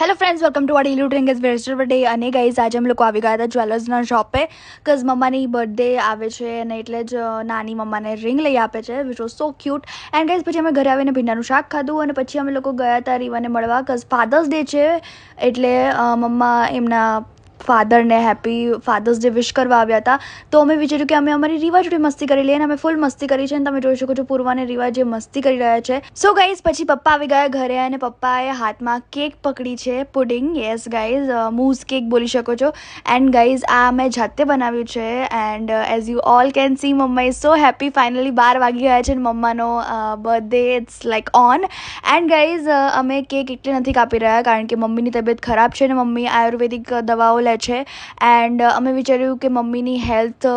Hello friends welcome to વાડી લુટરિંગ is વેસ્ટર ડે અને ગાઈઝ આજે અમે લોકો આવી ગયા હતા જ્વેલર્સના શોપે કઝ મમ્માની બર્થડે આવે છે અને એટલે જ નાની મમ્માને રિંગ લઈ આપે છે which was so cute and guys પછી અમે ઘરે આવીને ભીંડાનું શાક ખાધું અને પછી અમે લોકો ગયા હતા રીવાને મળવા કઝ ફાધર્સ ડે છે, એટલે મમ્મા એમના ફાધરને હેપી ફાધર્સ ડે વિશ કરવા આવ્યા હતા. તો અમે વિચાર્યું કે અમે અમારી રીવા જોડે મસ્તી કરી લઈએ અને અમે ફૂલ મસ્તી કરી છે અને તમે જોઈ શકો છો પૂર્વા અને રીવા જે મસ્તી કરી રહ્યા છે. સો ગાઈઝ પછી પપ્પા આવી ગયા ઘરે અને પપ્પાએ હાથમાં કેક પકડી છે pudding yes guys mousse cake બોલી શકો છો. એન્ડ ગાઈઝ આ મેં જાતે બનાવ્યું છે and as you all can see mamma is so happy finally બાર વાગી ગયા છે મમ્માનો birthday it's like on and guys અમે કેક એટલે નથી કાપી રહ્યા કારણ કે મમ્મીની તબિયત ખરાબ છે અને મમ્મી આયુર્વેદિક દવાઓ લે છે. એન્ડ અમે વિચાર્યું કે મમ્મીની હેલ્થ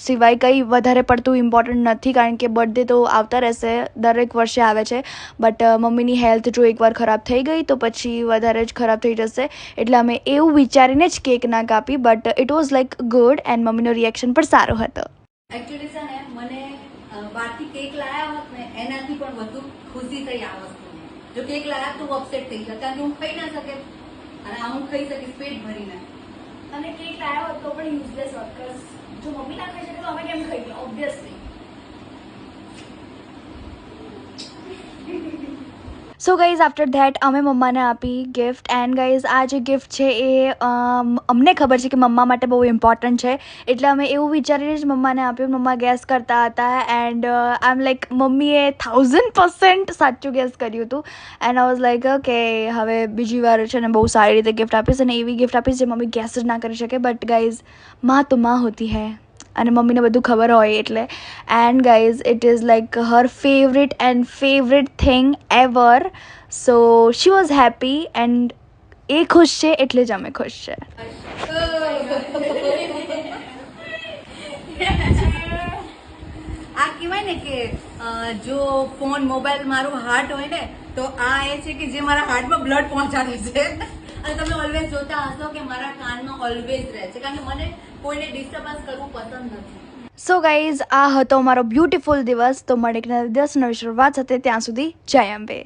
સિવાય કંઈ વધારે પડતું ઇમ્પોર્ટન્ટ નથી, કારણ કે બર્થડે તો આવતા રહેશે, દરેક વર્ષે આવે છે. બટ મમ્મીની હેલ્થ જો એકવાર ખરાબ થઈ ગઈ, તો પછી વધારે જ ખરાબ થઈ જશે. એટલે અમે એવું વિચારીને જ કેક ના કાપી but it was like good and મમ્મીનો રિએક્શન પણ સારો હતો. એકચ્યુઅલી છે ને, મને બહારથી કેક લાયા હોત ને, એનાથી પણ વધુ ખુશી થઈ આ વસ્તુની. જો કેક લાયા તો અપસેટ થઈ જાય કારણ કે હું ખાઈ ના શકે. અને હું ખાઈ શકીશ, પેટ ભરીને. અને કેક લાવ્યો હતો પણ યુઝલેસ હતો જો મમ્મી ના શકે તો અમે કેમ ખાઈએ? Obviously so guys after that અમે મમ્માને આપી ગિફ્ટ એન્ડ ગાઈઝ આ જે ગિફ્ટ છે એ અમને ખબર છે કે મમ્મા માટે બહુ ઇમ્પોર્ટન્ટ છે. એટલે અમે એવું વિચારીને જ મમ્માને આપ્યું. મમ્મા ગેસ કરતા હતા એન્ડ આઈ એમ લાઈક મમ્મીએ થાઉઝન્ડ પર્સન્ટ સાચું ગેસ કર્યું હતું એન્ડ આઈ વોઝ લાઈક કે હવે બીજી વાર છે ને બહુ સારી રીતે ગિફ્ટ આપીશ અને એવી ગિફ્ટ આપીશ જે મમ્મી ગેસ જ ના કરી શકે. બટ ગાઈઝમાં તો માં હોતી હૈ. અને મમ્મીને બધું ખબર હોય એટલે. And guys it is like her favourite and favourite thing ever so she was happy and એ ખુશ છે એટલે જ અમે ખુશ છે. આ કહેવાય ને કે જો ફોન મોબાઈલ મારું હાર્ટ હોય ને, તો આ એ છે કે જે મારા હાર્ટમાં બ્લડ પહોંચાડે છે. અને તમે ઓલવેઝ જોતા હશો કે મારા કાનમાં ઓલવેઝ રહે છે. કારણ કે મને કોઈને ડિસ્ટર્બન્સ કરવું પસંદ નથી. સો ગાઈઝ આ હતો મારો બ્યુટીફુલ દિવસ. તો મળીને દસ નવી શરૂઆત સાથે. ત્યાં સુધી જય અંબે.